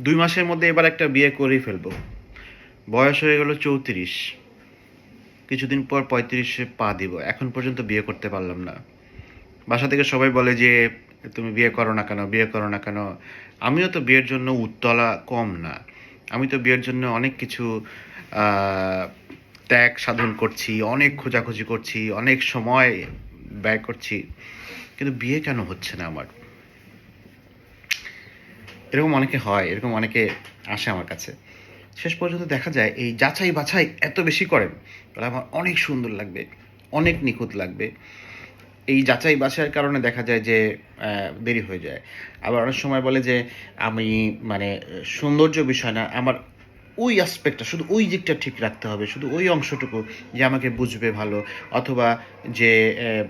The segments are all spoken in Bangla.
দুই মাসের মধ্যে এবার একটা বিয়ে করেই ফেলব। বয়স হয়ে গেল চৌত্রিশ। কিছুদিন পর পঁয়ত্রিশে পা দিব। এখন পর্যন্ত বিয়ে করতে পারলাম না। বাসা থেকে সবাই বলে যে, তুমি বিয়ে করো না কেন? বিয়ে করো না কেন? আমিও তো বিয়ের জন্য উত্তলা কম না। আমি তো বিয়ের জন্য অনেক কিছু ত্যাগ সাধন করছি, অনেক খোঁজাখুঁজি করছি, অনেক সময় ব্যয় করছি। কিন্তু বিয়ে কেন হচ্ছে না আমার? এরকম অনেকে হয়, এরকম অনেকে আসে আমার কাছে। শেষ পর্যন্ত দেখা যায় এই যাচাই বাছাই এত বেশি করেন, তাহলে আমার অনেক সুন্দর লাগবে, অনেক নিখুঁত লাগবে। এই যাচাই বাছাইয়ের কারণে দেখা যায় যে দেরি হয়ে যায়। আবার অনেক সময় বলে যে, আমি মানে সৌন্দর্য বিষয় না, আমার ওই অ্যাসপেক্টটা শুধু ওই দিকটা ঠিক রাখতে হবে, শুধু ওই অংশটুকু যে আমাকে বুঝবে ভালো, অথবা যে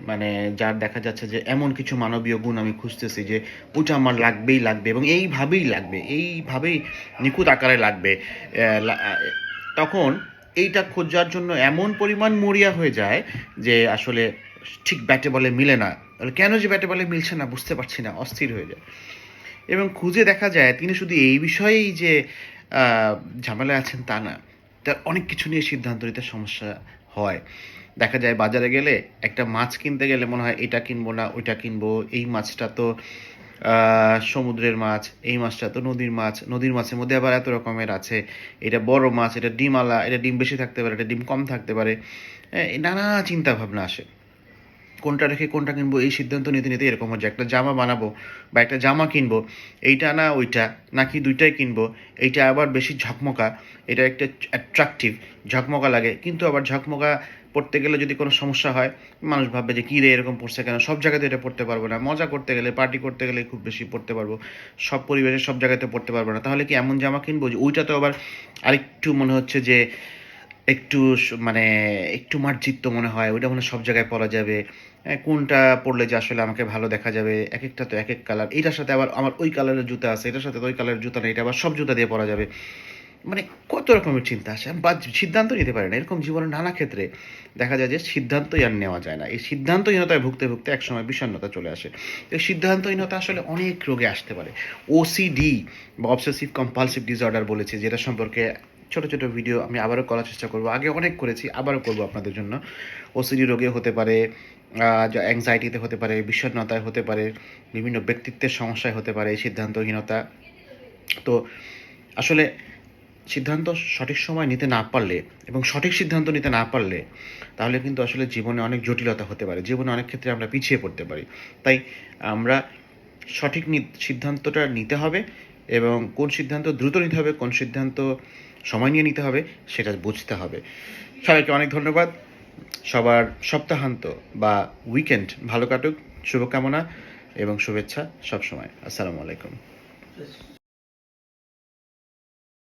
মানে যার দেখা যাচ্ছে যে এমন কিছু মানবীয় গুণ আমি খুঁজতেছি যে ওটা আমার লাগবেই লাগবে এবং এইভাবেই লাগবে, এইভাবেই নিখুঁত আকারে লাগবে। তখন এইটা খোঁজার জন্য এমন পরিমাণ মরিয়া হয়ে যায় যে আসলে ঠিক ব্যাটে বলে মিলে না। কেন যে ব্যাটে বলে মিলছে না, বুঝতে পারছি না, অস্থির হয়ে যায়। এবং খুঁজে দেখা যায় তিনি শুধু এই বিষয়েই যে ঝামেলায় আছেন তা না। তার অনেক কিছু নিয়ে সিদ্ধান্ত নিতে সমস্যা হয়। দেখা যায় বাজারে গেলে একটা মাছ কিনতে গেলে মনে হয় এটা কিনবো না, ওইটা কিনবো। এই মাছটা তো সমুদ্রের মাছ, এই মাছটা তো নদীর মাছ। নদীর মাছের মধ্যে আবার এত রকমের আছে। এটা বড় মাছ, এটা ডিম আলা, এটা ডিম বেশি থাকতে পারে, এটা ডিম কম থাকতে পারে। নানা চিন্তা ভাবনা আসে। কোনটা রেখে কোনটা কিনবো, এই সিদ্ধান্ত নিতে নিতে এরকম হচ্ছে। একটা জামা বানাবো বা একটা জামা কিনবো, এইটা না ওইটা, নাকি দুইটাই কিনবো, এইটা আবার বেশি ঝকমকা, এটা একটা অ্যাট্রাকটিভ ঝকমকা লাগে। কিন্তু আবার ঝকমকা পড়তে গেলে যদি কোনো সমস্যা হয়, মানুষ ভাববে যে কী রে, এরকম পড়ছে কেন? সব জায়গাতে এটা পড়তে পারব না। মজা করতে গেলে পার্টি করতে গেলে খুব বেশি পড়তে পারব। সব পরিবেশে সব জায়গাতে পড়তে পারব না। তাহলে কি এমন জামা কিনবো যে ওইটা তো আবার আরেকটু মনে হচ্ছে যে একটু মানে একটু মার্জিত মনে হয়, ওইটা মনে সব জায়গায় পরা যাবে। কোনটা পরলে যে আসলে আমাকে ভালো দেখা যাবে এক একটা তো এক এক কালার এটার সাথে আবার আমার ওই কালারের জুতা আছে, এটার সাথে ওই কালারের জুতা নেই, এটা আবার সব জুতা দিয়ে পরা যাবে। মানে কত রকমের চিন্তা আসে বা, সিদ্ধান্ত নিতে পারে না। এরকম জীবনের নানা ক্ষেত্রে দেখা যায় যে সিদ্ধান্তই আর নেওয়া যায় না। এই সিদ্ধান্তহীনতায় ভুগতে ভুগতে একসময় বিষণ্ণতা চলে আসে। এই সিদ্ধান্তহীনতা আসলে অনেক রোগে আসতে পারে। ওসিডি বা অবসেসিভ কম্পালসিভ ডিসঅর্ডার বলেছে, যেটা সম্পর্কে ছোট ছোট ভিডিও আমি আবারও করার চেষ্টা করব। আগে অনেক করেছি, আবারও করব আপনাদের জন্য। ওসিডি রোগে হতে পারে অ্যাংজাইটিতে হতে পারে, বিষণ্ণতায় হতে পারে, বিভিন্ন ব্যক্তিত্বের সমস্যায় হতে পারে, সিদ্ধান্তহীনতা। তো আসলে সিদ্ধান্ত সঠিক সময় নিতে না পারলে এবং সঠিক সিদ্ধান্ত নিতে না পারলে তাহলে কিন্তু আসলে জীবনে অনেক জটিলতা হতে পারে। জীবনে অনেক ক্ষেত্রে আমরা পিছিয়ে পড়তে পারি। তাই আমরা সঠিক সিদ্ধান্তটা নিতে হবে এবং কোন সিদ্ধান্ত দ্রুত নিতে হবে, কোন সিদ্ধান্ত সময় নিয়ে নিতে হবে, সেটা বুঝতে হবে। সবাইকে অনেক ধন্যবাদ। সবার সপ্তাহান্ত বা উইকেন্ড ভালো কাটুক, শুভকামনা এবং শুভেচ্ছা সবসময়। আসসালামু আলাইকুম।